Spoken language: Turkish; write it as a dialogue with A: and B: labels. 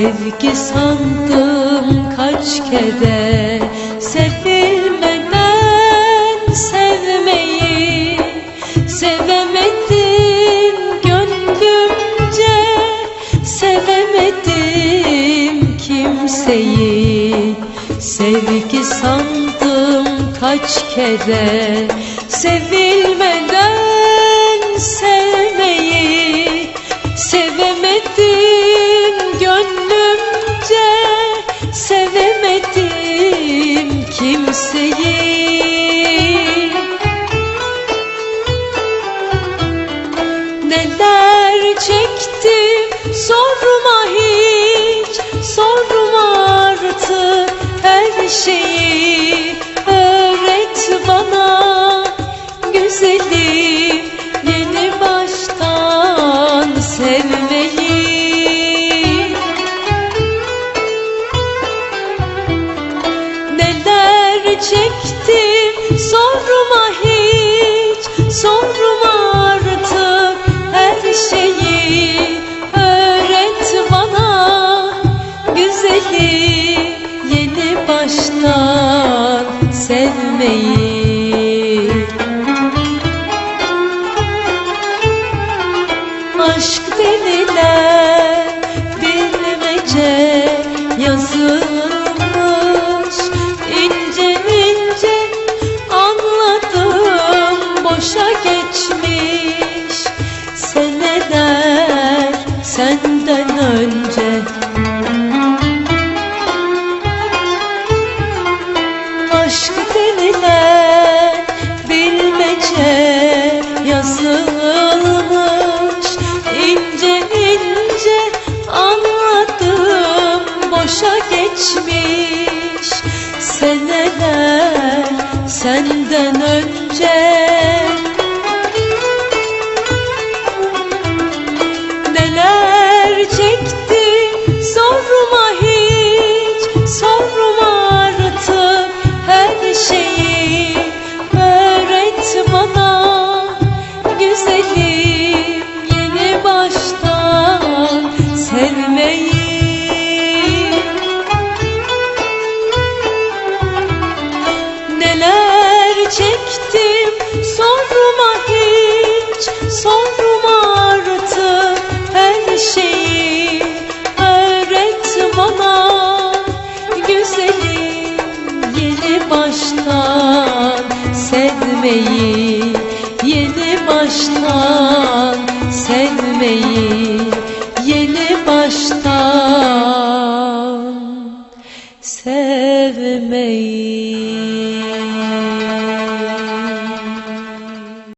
A: Sevgi sandım kaç kere Sevilmeden sevmeyi. Sevemedim gönlümce Sevemedim kimseyi. Sevgi sandım kaç kere Sevilmeden sevmeyi Neler çektim sorma hiç Sorma artık her şeyi. Öğret bana güzelim Yeni baştan sevmeyi. Neler çektim sorma hiç Sorma Yeni baştan sevmeyi. Aşk denilen bilmece yazılmış. İnce ince anladım boşa geçmiş senden öyle Sorma artık her şeyi Öğret bana. Güzelim Yeni baştan sevmeyi Yeni baştan sevmeyi Yeni baştan sevmeyi.